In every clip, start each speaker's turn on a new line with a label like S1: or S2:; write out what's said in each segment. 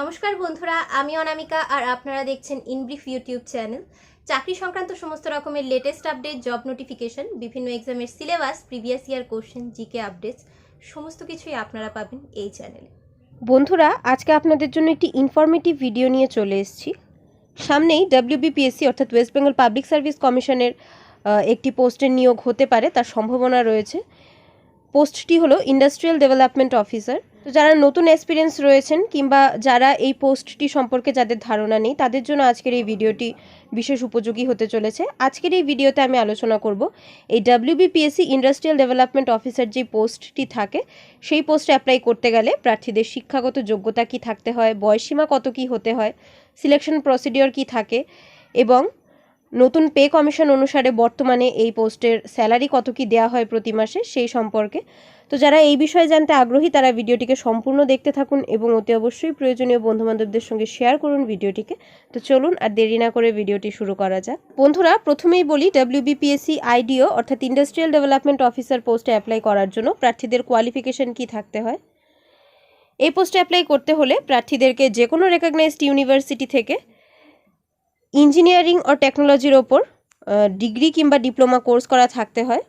S1: নমস্কার বন্ধুরা, আমি অনামিকা আর আপনারা দেখছেন ইনব্রিফ ইউটিউব চ্যানেল। চাকরি সংক্রান্ত সমস্ত রকমের লেটেস্ট আপডেট জব নোটিফিকেশন বিভিন্ন এক্সামের syllabus previous year question GK updates সমস্ত কিছুই আপনারা পাবেন এই চ্যানেলে
S2: বন্ধুরা, আজকে আপনাদের জন্য একটি ইনফরমেটিভ ভিডিও নিয়ে চলে এসেছি। সামনেই ডাব্লিউবিপিএসসি অর্থাৎ ওয়েস্ট বেঙ্গল পাবলিক সার্ভিস কমিশনের একটি পোস্টের নিয়োগ হতে পারে, তার সম্ভাবনা রয়েছে। পোস্টটি হলো ইন্ডাস্ট্রিয়াল ডেভেলপমেন্ট অফিসার তো যারা নতুন এক্সপিরিয়েন্স রয়েছেন কিংবা যারা এই পোস্টটি সম্পর্কে যাদের ধারণা নেই, তাদের জন্য আজকের এই ভিডিওটি বিশেষ উপযোগী হতে চলেছে। আজকের এই ভিডিওতে আমি আলোচনা করব এই ডাব্লিউবিপিএসসি ইন্ডাস্ট্রিয়াল ডেভেলপমেন্ট অফিসার যে পোস্টটি থাকে, সেই পোস্টে অ্যাপ্লাই করতে গেলে প্রার্থীদের শিক্ষাগত যোগ্যতা কি থাকতে হয় বয়সীমা কত কি হতে হয় সিলেকশন প্রসিডিওর কি থাকে এবং নতুন পে কমিশন অনুসারে বর্তমানে এই পোস্টের স্যালারি কত কি দেওয়া হয় প্রতি মাসে সেই সম্পর্কে। তো যারা এই বিষয়ে জানতে আগ্রহী, তারা ভিডিওটিকে সম্পূর্ণ দেখতে থাকুন এবং অতি অবশ্যই প্রয়োজনীয় বন্ধুবান্ধবদের সঙ্গে শেয়ার করুন ভিডিওটিকে। তো চলুন আর দেরি না করে ভিডিওটি শুরু করা যাক। বন্ধুরা, প্রথমেই বলি ডাব্লিউবিপিএসসি আইডিও অর্থাৎ ইন্ডাস্ট্রিয়াল ডেভেলপমেন্ট অফিসার পোস্টে অ্যাপ্লাই করার জন্য প্রার্থীদের কোয়ালিফিকেশন কি থাকতে হয়? এই পোস্টে অ্যাপ্লাই করতে হলে প্রার্থীদেরকে যে কোনো রেকগনাইজড ইউনিভার্সিটি থেকে ইঞ্জিনিয়ারিং ও টেকনোলজির ওপর ডিগ্রি কিংবা ডিপ্লোমা কোর্স করা থাকতে হয়।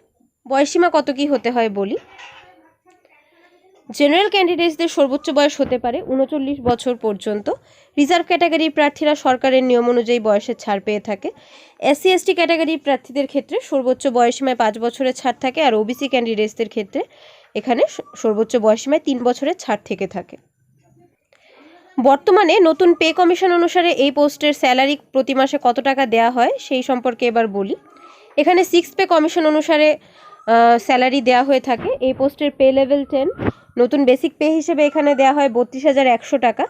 S2: বয়সীমা কত কি হতে হয় বলি? জেনারেল ক্যান্ডিডেটসদের সর্বোচ্চ বয়স হতে পারে উনচল্লিশ বছর পর্যন্ত। রিজার্ভ ক্যাটাগরির প্রার্থীরা সরকারের নিয়ম অনুযায়ী বয়সের ছাড় পেয়ে থাকে। এসসি এসটি ক্যাটাগরির প্রার্থীদের ক্ষেত্রে সর্বোচ্চ বয়সীমায় পাঁচ বছরের ছাড় থাকে, আর ওবিসি ক্যান্ডিডেটসদের ক্ষেত্রে এখানে সর্বোচ্চ বয়সীমায় তিন বছরের ছাড় থেকে থাকে। বর্তমানে নতুন পে কমিশন অনুসারে এই পোস্টের স্যালারি প্রতি মাসে কত টাকা দেওয়া হয় সেই সম্পর্কে এবার বলি। এখানে সিক্স পে কমিশন অনুসারে স্যালারি দেওয়া হয়ে থাকে। এই পোস্টের পে লেভেল টেন নতুন বেসিক পে হিসেবে এখানে দেওয়া হয় বত্রিশ হাজার একশো টাকা।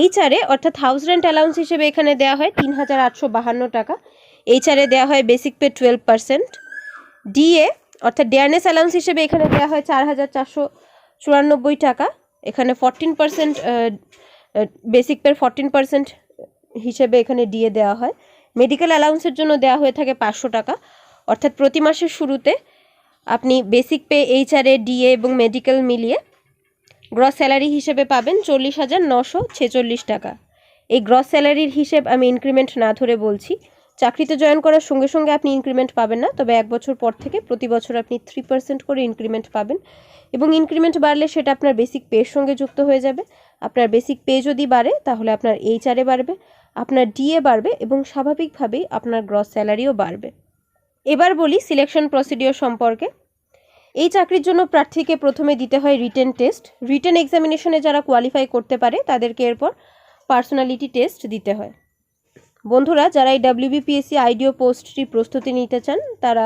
S2: এইচআরে অর্থাৎ হাউস রেন্ট অ্যালাউন্স হিসেবে এখানে দেওয়া হয় তিন হাজার আটশো বাহান্ন টাকা। এইচআরে দেওয়া হয় basic pay twelve percent DA অর্থাৎ ডেয়ারনেস অ্যালাউন্স হিসেবে এখানে দেওয়া হয় চার হাজার চারশো চুরানব্বই টাকা। এখানে ফরটিন পার্সেন্ট বেসিক পের ফরটিন পার্সেন্ট হিসেবে এখানে ডিএ দেওয়া হয়। মেডিকেল অ্যালাউন্সের জন্য দেওয়া হয়ে থাকে পাঁচশো টাকা। অর্থাৎ প্রতি মাসের শুরুতে আপনি বেসিক পে এইচআরএ ডিএ এবং মেডিকেল মিলিয়ে গ্রস স্যালারি হিসেবে পাবেন চল্লিশ হাজার নশো ছেচল্লিশ টাকা। এই গ্রস স্যালারির হিসেব আমি ইনক্রিমেন্ট না ধরে বলছি। চাকরিতে জয়েন করার সঙ্গে সঙ্গে আপনি ইনক্রিমেন্ট পাবেন না। তবে এক বছর পর থেকে প্রতি বছর আপনি থ্রি পার্সেন্ট করে ইনক্রিমেন্ট পাবেন। এবং ইনক্রিমেন্ট বাড়লে সেটা আপনার বেসিক পের সঙ্গে যুক্ত হয়ে যাবে। আপনার বেসিক পে যদি বাড়ে, তাহলে আপনার এইচআরএ বাড়বে, আপনার ডিএ বাড়বে এবং স্বাভাবিকভাবেই আপনার গ্রস স্যালারিও বাড়বে। এবার বলি সিলেকশন প্রসিডিওর সম্পর্কে। এই চাকরির জন্য প্রার্থীকে প্রথমে দিতে হয় রিটেন টেস্ট রিটেন এক্সামিনেশনে যারা কোয়ালিফাই করতে পারে, তাদেরকে এরপর পার্সোনালিটি টেস্ট দিতে হয়। বন্ধুরা, যারা এই ডাব্লিউবিপিএসসি আইডিও পোস্টটি প্রস্তুতি নিতে চান, তারা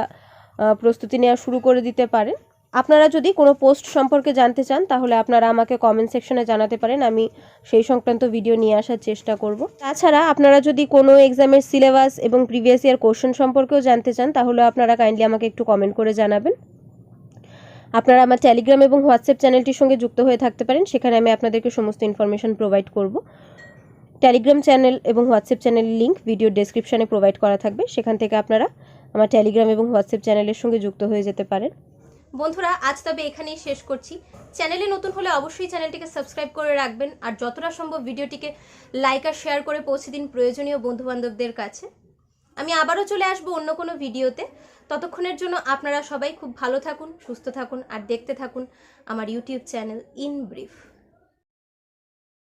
S2: প্রস্তুতি নেওয়া শুরু করে দিতে পারেন। আপনারা যদি কোনো পোস্ট সম্পর্কে জানতে চান, তাহলে আপনারা আমাকে কমেন্ট সেকশনে জানাতে পারেন, আমি সেই সংক্রান্ত ভিডিও নিয়ে আসার চেষ্টা করব। তাছাড়া, আপনারা যদি কোনো এক্সামের সিলেবাস এবং প্রিভিয়াস ইয়ার কোশ্চেন সম্পর্কেও জানতে চান, তাহলে আপনারা কাইন্ডলি আমাকে একটু কমেন্ট করে জানাবেন। আপনারা আমার টেলিগ্রাম এবং হোয়াটসঅ্যাপ চ্যানেলটির সঙ্গে যুক্ত হয়ে থাকতে পারেন, সেখানে আমি আপনাদেরকে সমস্ত ইনফরমেশন প্রোভাইড করব। টেলিগ্রাম চ্যানেল এবং হোয়াটসঅ্যাপ চ্যানেলের লিঙ্ক ভিডিও ডেসক্রিপশানে প্রোভাইড করা থাকবে। সেখান থেকে আপনারা আমার টেলিগ্রাম এবং হোয়াটসঅ্যাপ চ্যানেলের সঙ্গে যুক্ত হয়ে যেতে পারেন।
S1: বন্ধুরা, আজ তবে এখানেই শেষ করছি। চ্যানেলে নতুন হলে অবশ্যই চ্যানেলটিকে সাবস্ক্রাইব করে রাখবেন আর যতটা সম্ভব ভিডিওটিকে লাইক আর শেয়ার করে পৌঁছে দিন প্রয়োজনীয় বন্ধুবান্ধবদের কাছে। আমি আবারও চলে আসব অন্য কোনো ভিডিওতে ততক্ষণের জন্য আপনারা সবাই খুব ভালো থাকুন, সুস্থ থাকুন আর দেখতে থাকুন আমার ইউটিউব চ্যানেল ইন ব্রিফ